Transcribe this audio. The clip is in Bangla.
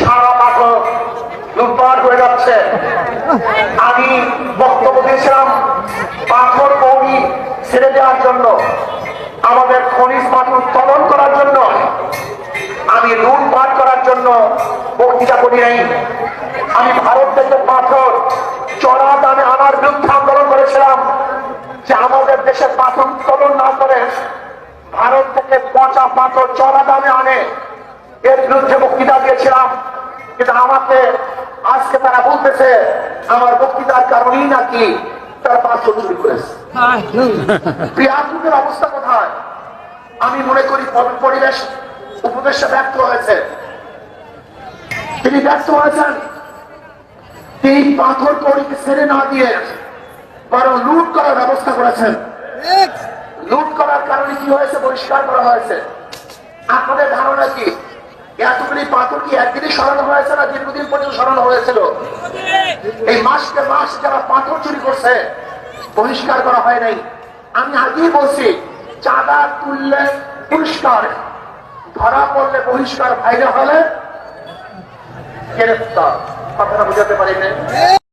সারা পাথর লুটপাট হয়ে যাচ্ছে। আমি বক্তব্য দিয়েছিলাম, পাথর কৌড়ি ছেড়ে দেওয়ার জন্য, আমাদের খনিজ পাথর উত্তোলন করার জন্য, আমি লুটপাট করার জন্য বক্তৃতা করি নাই। আমি ভারত থেকে পাথর চড়া দামে আনার বিরুদ্ধে আন্দোলন করেছিলাম, যে আমাদের দেশে পাথর উত্তোলন না করে ভারত থেকে পচা পাথর চড়া দামে আনে। এর বিরুদ্ধে বক্তৃতা দিয়েছিলাম। কিন্তু আমাকে আজকে তারা বলতেছে আমার বক্তৃতার কারণেই নাকি তারা পাথর চুরি করেছে। অবস্থা কোথায়? আমি মনে করি পরিবেশ উপদেশে ব্যর্থ হয়েছে। তিনি ব্যর্থ হয়েছেন। তিনি পাথর কড়িকে ছেড়ে না দিয়ে বরং লুট করার ব্যবস্থা করেছেন। লুট করার কারণে কি হয়েছে? পরিষ্কার করা হয়েছে। আপনাদের ধারণা কি? এতগুলি পাথর কি একদিনই সরানো হয়েছে না দীর্ঘদিন পর্যন্ত সরানো হয়েছিল? এই মাসকে মাস যারা পাথর চুরি করছে বহিষ্কার করা হয় নাই। আমি আগেই বলছি চাঁদা তুললে পুরস্কার ধরা পড়লে বহিষ্কার বাইরে হলে গ্রেফতার। কথাটা বুঝাতে পারি না